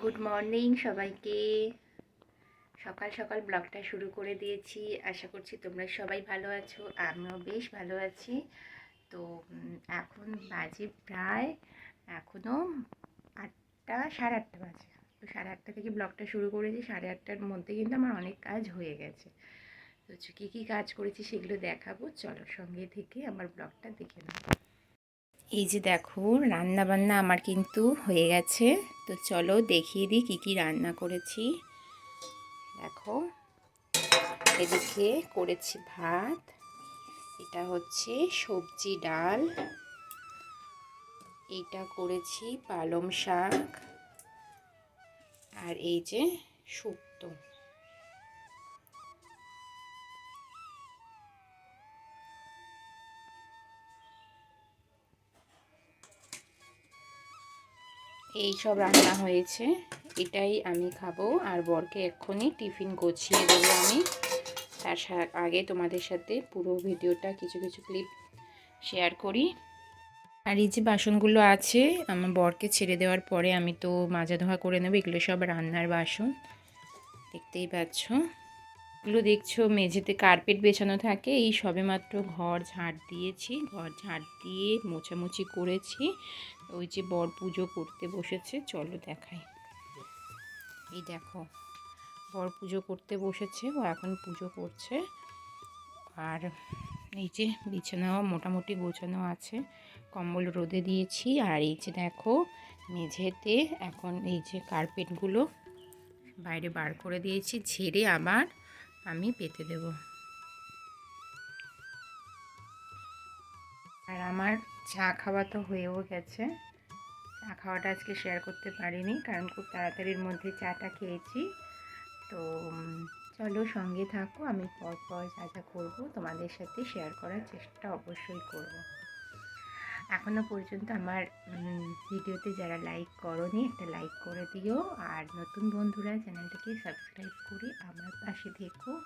Good morning সবাইকে। সকাল সকাল ব্লগটা শুরু করে দিয়েছি। আশা করছি তোমরা সবাই ভালো আছো, আমিও বেশ ভালো আছি। তো এখন বাজে প্রায় এখনও আটটা, সাড়ে আটটা বাজে। তো সাড়ে আটটা থেকে ব্লগটা শুরু করেছি, সাড়ে আটটার মধ্যে কিন্তু আমার অনেক কাজ হয়ে গেছে। তো কী কী কাজ করেছি সেগুলো দেখাবো, চলো সঙ্গে থেকে আমার ব্লগটা দেখে নাও। এই যে দেখো রান্না বান্না আমার কিন্তু হয়ে গেছে। তো চলো দেখিয়ে দিই কী কী রান্না করেছি। দেখো, এদিকে করেছি ভাত, এটা হচ্ছে সবজি ডাল, এইটা করেছি পালং শাক, আর এই যে শুক্তো। এই সব রান্না হয়েছে। এটাই আমি খাব। আর বরকে এক্ষুনি টিফিন গুছিয়ে দেবো আমি। তার আগে তোমাদের সাথে পুরো ভিডিওটা কিছু কিছু ক্লিপ শেয়ার করি। আর এই যে বাসনগুলো আছে, আমার বরকে ছেড়ে দেওয়ার পরে আমি তো মাজা ধোয়া করে নেব। এগুলো সব রান্নার বাসন। দেখতেই পাচ্ছ। এগুলো দেখছ? মেঝেতে কার্পেট বেছানো থাকে। এই সবেমাত্র ঘর ঝাড় দিয়েছি। ঘর ঝাড় দিয়ে মোছামুছি করেছি। ওই যে বর পুজো করতে বসেছে। চলো দেখাই। এই দেখো, বর পুজো করতে বসেছে। ও এখন পুজো করছে। আর এই যে বিছানাও মোটামুটি গোছানো আছে। কম্বল রোদে দিয়েছি। আর এই যে দেখো, মেঝেতে এখন এই যে কার্পেটগুলো বাইরে বার করে দিয়েছি। ঝেড়ে আবার আমি পেতে দেব। আর আমার চা খাওয়া তো হয়েও গেছে। চা খাওয়াটা আজকে শেয়ার করতে পারিনি কারণ খুব তাড়াতাড়ির মধ্যে চাটা খেয়েছি। তো চলো সঙ্গে থাকো, আমি পর পর যা যা করব তোমাদের সাথে শেয়ার করার চেষ্টা অবশ্যই করব। এখনও পর্যন্ত আমার ভিডিওতে যারা লাইক করনি, একটা লাইক করে দিও। আর নতুন বন্ধুরা, চ্যানেলটাকে সাবস্ক্রাইব করে আমার পাশে থেকো।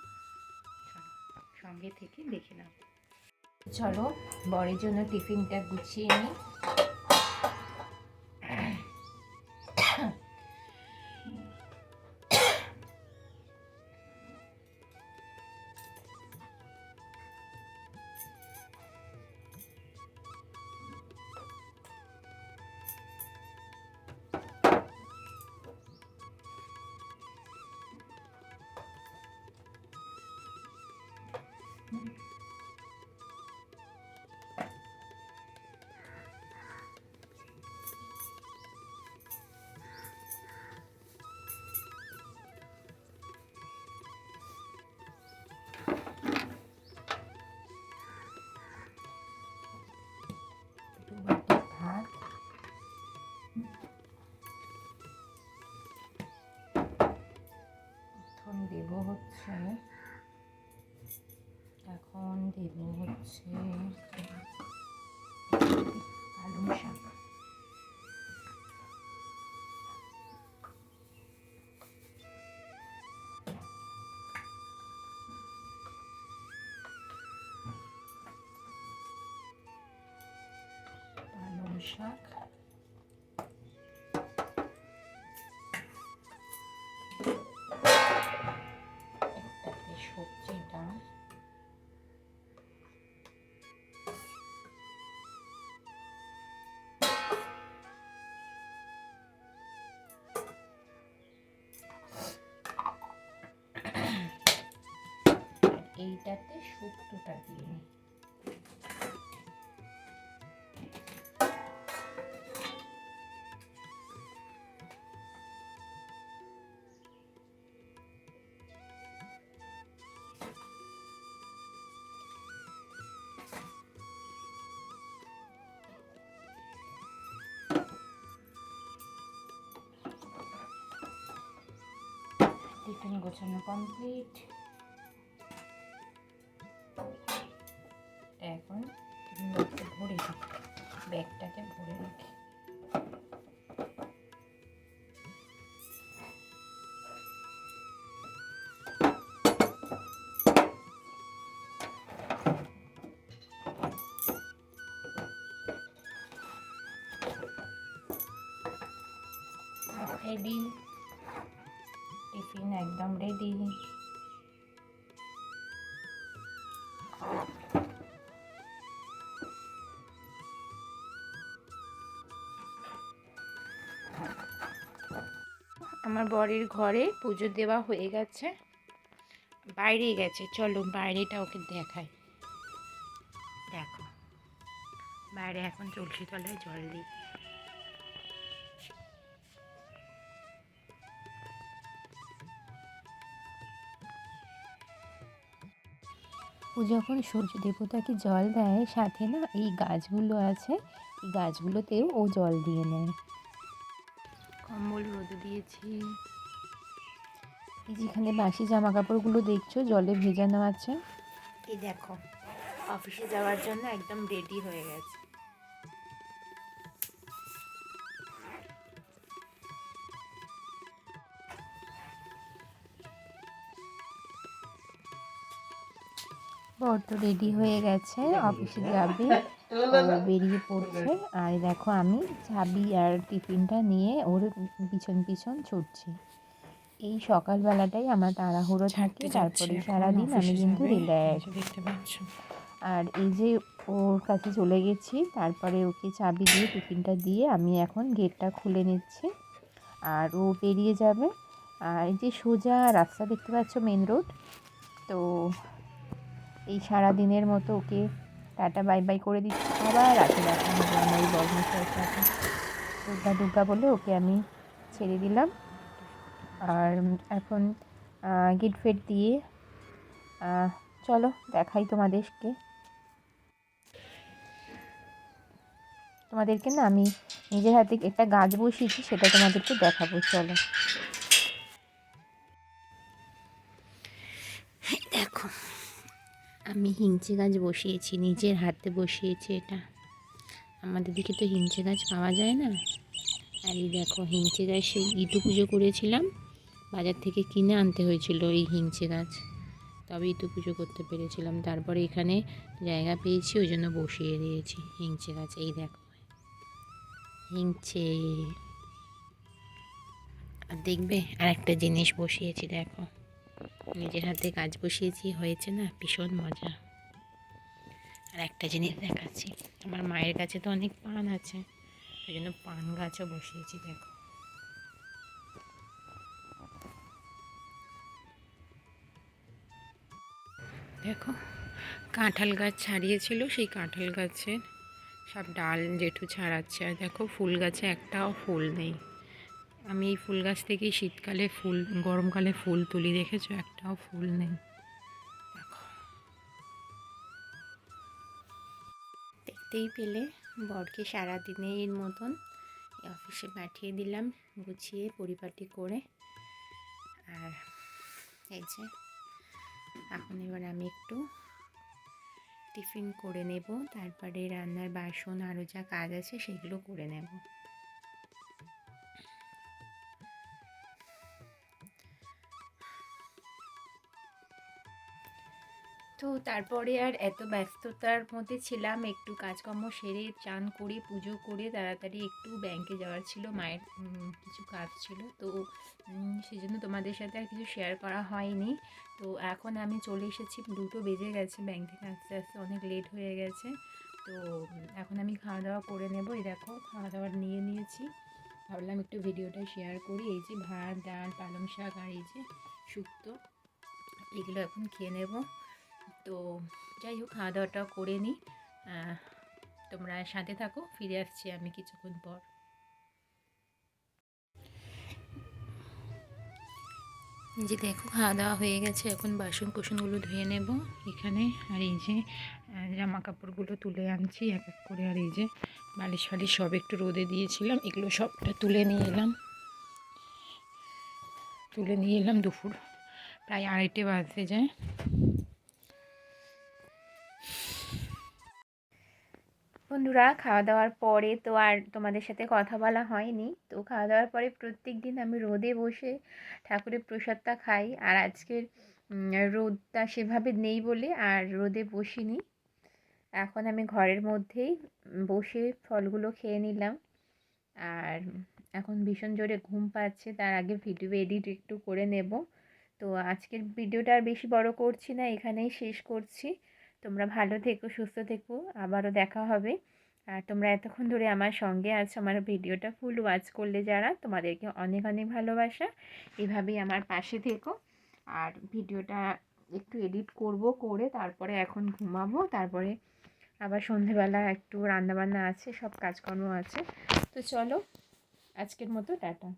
সঙ্গে থেকে দেখে নাও। চলো, বরের জন্য টিফিনটা গুছিয়ে নিই। হচ্ছে। এখন দেব হচ্ছে পালং শাক। পালং শাক একটাতে সবজি ডাল আর এইটাতে শুক্তোটা দিয়ে টিফিন গোছানো কমপ্লিট। এখন টিফিন ব্যাগটা ভরে ব্যাগটাকে ভরে রাখি। রেডি টিফিন একদম রেডি আমার বরের ঘরে পুজো দেওয়া হয়ে গেছে। বাইরে গেছে, চলো বাইরেটা ওকে দেখাই। দেখো, বাইরে এখন তুলসী তলায় জল দিই। ও যখন সূর্য দেবতাকে জল দেয় সাথে না এই গাছগুলো আছে এই গাছগুলোতেও ও জল দিয়ে নেয়। কম্বল রোদ দিয়েছি। এই যেখানে বাসি জামা কাপড়গুলো দেখছ জলে ভেজানো আছে। এই দেখো অফিসে যাওয়ার জন্য একদম রেডি হয়ে গেছে। বর তো রেডি হয়ে গেছে অফিসে যাবে বেরিয়ে পড়ছে। আর দেখো আমি চাবি আর টিফিনটা নিয়ে ওর পিছন পিছন ছুটছি। এই সকালবেলাটাই আমার তাড়াহুড়ো থাকে তারপরে সারাদিন আমি কিন্তু রিল্যাক্স দেখতে পাচ্ছ। আর এই যে ওর কাছে চলে গেছি তারপরে ওকে চাবি দিয়ে টিফিনটা দিয়ে আমি এখন গেটটা খুলে নিচ্ছি। আর ও বেরিয়ে যাবে। আর এই যে সোজা রাস্তা দেখতে পাচ্ছ মেন রোড তো এই সারা দিনের মতো ওকে টাটা, বাই বাই করে দিচ্ছি। আবার রাতে দেখা হবে আমার এই সাথে দুর্গা দুর্গা বলে ওকে আমি ছেড়ে দিলাম। আর এখন গেট ফেট দিয়ে চলো দেখাই তোমাদেরকে। তোমাদেরকে না আমি নিজের হাতে একটা গাছ বসিয়েছি, সেটা তোমাদেরকে দেখাবো, চলো। আমি হিংচে গাছ বসিয়েছি, নিজের হাতে বসিয়েছি এটা। আমাদের দিকে তো হিংচে গাছ পাওয়া যায় না। আর এই দেখো, হিংচে গাছ সেই ইটু পুজো করেছিলাম। বাজার থেকে কিনে আনতে হয়েছিল এই হিংচে গাছ। তবে ইটু পুজো করতে পেরেছিলাম। তারপরে এখানে জায়গা পেয়েছি, ওই জন্য বসিয়ে দিয়েছি হিংচে গাছ। এই দেখো, হিংচে। আর দেখবে আর একটা জিনিস বসিয়েছি, দেখো। নিজের হাতে কাজ বসিয়েছি, হয়েছে না? ভীষণ মজা। আর একটা জিনিস দেখাচ্ছি। আমার মায়ের কাছে তো অনেক পান আছে। ওই জন্য পান গাছও বসিয়েছি, দেখো। দেখো, কাঁঠাল গাছ ছাড়িয়েছিল সেই কাঁঠাল গাছের। সব ডাল জেঠু ছাড়াচ্ছে। আর দেখো, ফুল গাছে একটাও ফুল নেই। আমি এই ফুল গাছ থেকেই শীতকালে ফুল, গরমকালে ফুল তুলি, দেখেছ? একটাও ফুল নেই। দেখো। দেখতেই পেলে, বরকে সারাদিনের মতন অফিসে পাঠিয়ে দিলাম, গুছিয়ে পরিপাটি করে। আর এই যে, এখন এবার আমি একটু টিফিন করে নেব, তারপরে রান্নার বাসন আরও যা কাজ আছে সেগুলো করে নেব। তো তারপরে আর এত ব্যস্ততার মধ্যে ছিলাম, একটু কাজকর্ম সেরে চান করে, পুজো করে তাড়াতাড়ি একটু ব্যাংকে যাওয়ার ছিল, মায়ের কিছু কাজ ছিল। তো সেই জন্য তোমাদের সাথে আর কিছু শেয়ার করা হয়নি। তো এখন আমি চলে এসেছি, দুটো বেজে গেছে ব্যাংক থেকে আস্তে আস্তে অনেক লেট হয়ে গেছে। তো, এখন আমি খাওয়া দাওয়া করে নেব। এই দেখো, খাওয়া দাওয়া নিয়ে নিয়েছি। ভাবলাম একটু ভিডিওটা শেয়ার করি। এই যে ভাত, ডাল, পালং শাক আর এই যে শুক্তো, এগুলো এখন খেয়ে নেব। তো যাই হোক খাওয়া দাওয়াটা করে নিই। তোমরা সাথে থাকো, ফিরে আসছি আমি কিছুক্ষণ পর। যে দেখো খাওয়া দাওয়া হয়ে গেছে। এখন বাসন কুসনগুলো ধুয়ে নেব এখানে। আর এই যে জামা কাপড়গুলো তুলে আনছি এক এক করে। আর এই যে, বালিশ ফালিশ সব একটু রোদে দিয়েছিলাম। এগুলো সবটা তুলে নিয়ে এলাম। তুলে নিয়ে এলাম দুপুর, প্রায় আড়াইটে বাজতে যায়। বন্ধুরা খাওয়া দাওয়ার পরে তো আর তোমাদের সাথে কথা বলা হয়নি। তো খাওয়া দাওয়ার পরে প্রত্যেক দিন আমি রোদে বসে ঠাকুরের প্রসাদটা খাই। আর আজকের রোদটা সেভাবে নেই বলে আর রোদে বসিনি। এখন আমি ঘরের মধ্যেই বসে ফলগুলো খেয়ে নিলাম। আর এখন ভীষণ জোরে ঘুম পাচ্ছে, তার আগে ভিডিও এডিট একটু করে নেব। তো আজকের ভিডিওটা আর বেশি বড় করছি না, এখানেই শেষ করছি। তোমরা ভালো থেকো, সুস্থ থেকো। আবারও দেখা হবে। আর তোমরা এতক্ষণ ধরে আমার সঙ্গে আছো, আমার ভিডিওটা ফুল ওয়াচ করলে যারা, তোমাদেরকে অনেক অনেক ভালোবাসা। এভাবেই আমার পাশে থেকো। আর ভিডিওটা একটু এডিট করব করে তারপরে এখন ঘুমাবো। তারপরে আবার সন্ধেবেলা একটু রান্নাবান্না আছে, সব কাজকর্ম আছে। তো চলো, আজকের মতো টাটা।